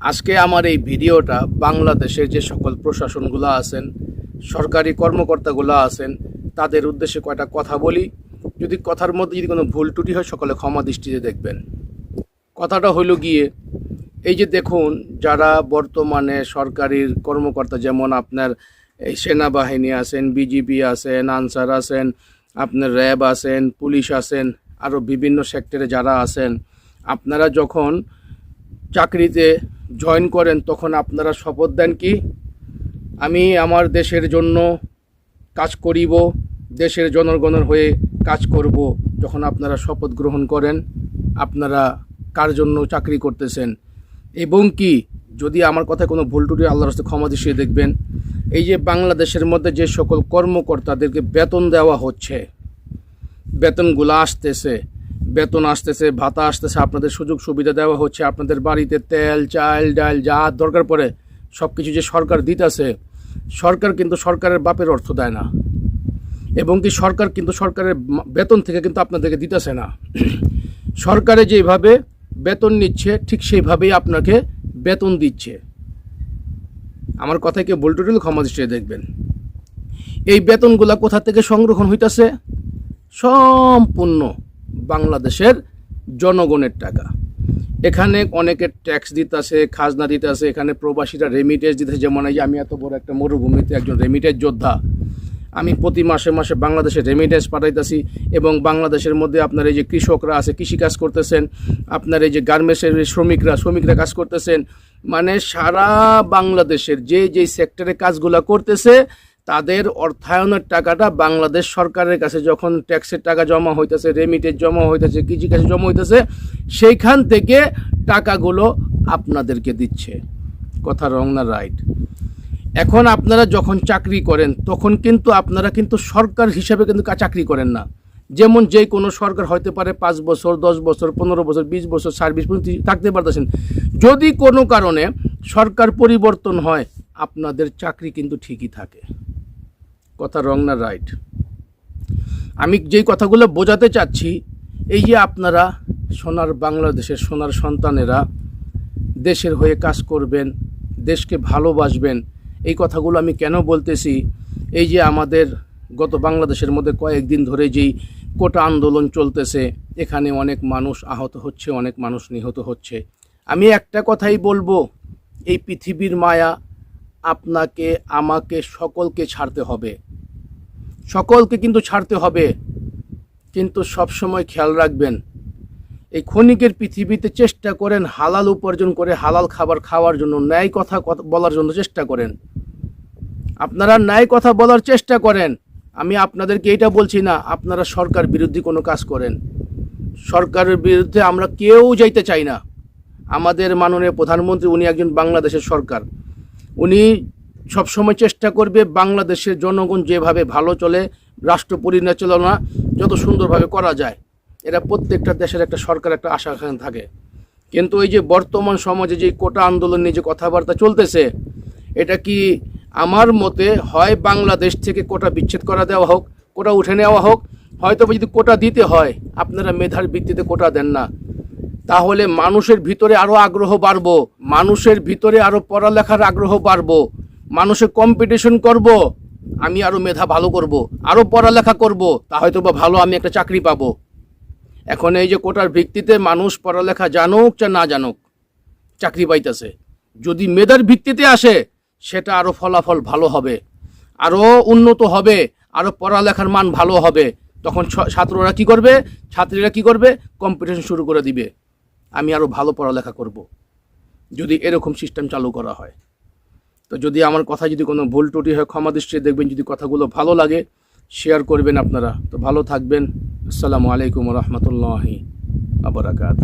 আজকে আমার এই ভিডিওটা বাংলাদেশের যে সকল প্রশাসনগুলো আছেন, সরকারি কর্মকর্তাগুলো আছেন, তাদের উদ্দেশ্যে কয়টা কথা বলি। যদি কথার মধ্যে যদি কোনো ভুল ত্রুটি হয়, সকলে ক্ষমা দৃষ্টিতে দেখবেন। কথাটা হইল গিয়ে, এই যে দেখুন, যারা বর্তমানে সরকারির কর্মকর্তা, যেমন আপনার এই সেনাবাহিনী আছেন, বিজিবি আছেন, আনসার আছেন, আপনার র্যাব আছেন, পুলিশ আছেন আরও বিভিন্ন সেক্টরে যারা আছেন, আপনারা যখন চাকরিতে জয়েন করেন, তখন আপনারা শপথ দেন কি? আমি আমার দেশের জন্য কাজ করিব, দেশের জনগণের হয়ে কাজ করব। যখন আপনারা শপথ গ্রহণ করেন, আপনারা কার জন্য চাকরি করতেছেন? এবং কি, যদি আমার কথায় কোনো ভুল টুটি আল্লাহর রাস্তায় ক্ষমা দৃষ্টিতে দেখবেন। এই যে বাংলাদেশের মধ্যে যে সকল কর্মকর্তাদেরকে বেতন দেওয়া হচ্ছে, বেতনগুলো আসতেছে বেতন আসতেছে, ভাতা আসতেছে, আপনাদের সুযোগ সুবিধা দেওয়া হচ্ছে, আপনাদের বাড়িতে তেল, চাল, ডাল যা দরকার পড়ে সব কিছু যে সরকার দিতেছে, সরকার কিন্তু সরকারের বাপের অর্থ দেয় না। এবং কি সরকার কিন্তু সরকারের বেতন থেকে কিন্তু আপনাদেরকে দিতেছে না। সরকারে যেভাবে বেতন নিচ্ছে, ঠিক সেইভাবেই আপনাকে বেতন দিচ্ছে। আমার কথায় কেউ ভুল টুটিল ক্ষমা দৃষ্টিতে দেখবেন। এই বেতনগুলা কোথা থেকে সংরক্ষণ হইতাছে? সম্পূর্ণ বাংলাদেশের জনগণের টাকা। এখানে অনেকে ট্যাক্স দিতেছে, খাজনা দিতেছে, এখানে প্রবাসীরা রেমিটেন্স দিতেছে। যেমন এই আমি এত বড় একটা মরুভূমিতে একজন রেমিটেন্স যোদ্ধা। আমি প্রতি মাসে মাসে বাংলাদেশে রেমিটেন্স পাঠাইতেছি এবং বাংলাদেশের মধ্যে আপনার এই যে কৃষকরা আছে, কৃষিকাজ করতেছেন, আপনার এই যে গার্মেন্টসের শ্রমিকরা শ্রমিকরা কাজ করতেছেন মানে সারা বাংলাদেশের যে যে সেক্টরে কাজগুলা করতেছে তাদের অর্থায়নের টাকাটা বাংলাদেশ সরকারের কাছে যখন ট্যাক্সের টাকা জমা হইতেছে রেমিটেন্স জমা হইতেছে কৃষিকাজে জমা হইতেছে, সেইখান থেকে টাকাগুলো আপনাদেরকে দিচ্ছে। কথা রং না রাইট এখন আপনারা যখন চাকরি করেন, তখন কিন্তু আপনারা কিন্তু সরকার হিসাবে কিন্তু চাকরি করেন না। যেমন যে কোনো সরকার হতে পারে পাঁচ বছর, দশ বছর, পনেরো বছর, বিশ বছর সার্ভিস থাকতে পারতেছেন। যদি কোনো কারণে সরকার পরিবর্তন হয়, আপনাদের চাকরি কিন্তু ঠিকই থাকে। কথা রং না রাইট আমি যেই কথাগুলো বোঝাতে চাচ্ছি, এই যে আপনারা সোনার বাংলাদেশের সোনার সন্তানেরা দেশের হয়ে কাজ করবেন, দেশকে ভালোবাসবেন, এই কথাগুলো আমি কেন বলতেছি? এই যে আমাদের গত বাংলাদেশের মধ্যে কয়েকদিন ধরে যেই কোটা আন্দোলন চলতেছে, এখানে অনেক মানুষ আহত হচ্ছে, অনেক মানুষ নিহত হচ্ছে। আমি একটা কথাই বলব, এই পৃথিবীর মায়া আপনাকে, আমাকে সকলকে ছাড়তে হবে। সকলকে কিন্তু ছাড়তে হবে। কিন্তু সব সময় খেয়াল রাখবেন, এই ক্ষণিকের পৃথিবীতে চেষ্টা করেন হালাল উপার্জন করে হালাল খাবার খাওয়ার জন্য, ন্যায় কথা বলার জন্য চেষ্টা করেন। আপনারা ন্যায় কথা বলার চেষ্টা করেন। আমি আপনাদেরকে এটা বলছি না, আপনারা সরকার বিরোধী কোনো কাজ করেন। সরকারের বিরুদ্ধে আমরা কেউ যাইতে চাই না। আমাদের মাননীয় প্রধানমন্ত্রী, উনি একজন বাংলাদেশের সরকার। উনি সবসময় চেষ্টা করবে বাংলাদেশের জনগণ যেভাবে ভালো চলে রাষ্ট্র পরিচালনা যত সুন্দরভাবে করা যায়। এটা প্রত্যেকটা দেশের একটা সরকার একটা আশা থাকে। কিন্তু এই যে বর্তমান সমাজে যে কোটা আন্দোলন নিয়ে যে কথাবার্তা চলতেছে, এটা কি আমার মতে হয় বাংলাদেশ থেকে কোটা বিচ্ছেদ করা দেওয়া হোক, কোটা উঠে নেওয়া হোক? হয়তো যদি কোটা দিতে হয়, আপনারা মেধার ভিত্তিতে কোটা দেন না। তাহলে মানুষের ভিতরে আরও আগ্রহ বাড়বো, মানুষের ভিতরে আরও পড়ালেখার আগ্রহ বাড়বো। মানুষের কম্পিটিশন করব, আমি আরও মেধা ভালো করব আরও পড়ালেখা করব, তা হয়তো বা ভালো আমি একটা চাকরি পাবো। এখন এই যে কোটার ভিত্তিতে মানুষ পড়ালেখা জানুক চা না জানুক, চাকরি পাইতেছে। যদি মেধার ভিত্তিতে আসে, সেটা আরও ফলাফল ভালো হবে আরও উন্নত হবে আরও পড়ালেখার মান ভালো হবে, তখন ছাত্ররা কি করবে? ছাত্রীরা কি করবে? কম্পিটিশন শুরু করে দিবে। আমি আরও ভালো পড়ালেখা করব। যদি এরকম সিস্টেম চালু করা হয়। তো যদি আমার কথা যদি কোনো ভুল টুটি হয়, ক্ষমা দৃষ্টিতে দেখবেন, যদি কথাগুলো ভালো লাগে শেয়ার করবেন আপনারা। তো ভালো থাকবেন। আসসালামু আলাইকুম রহমতুল্লাহি আবরাকাত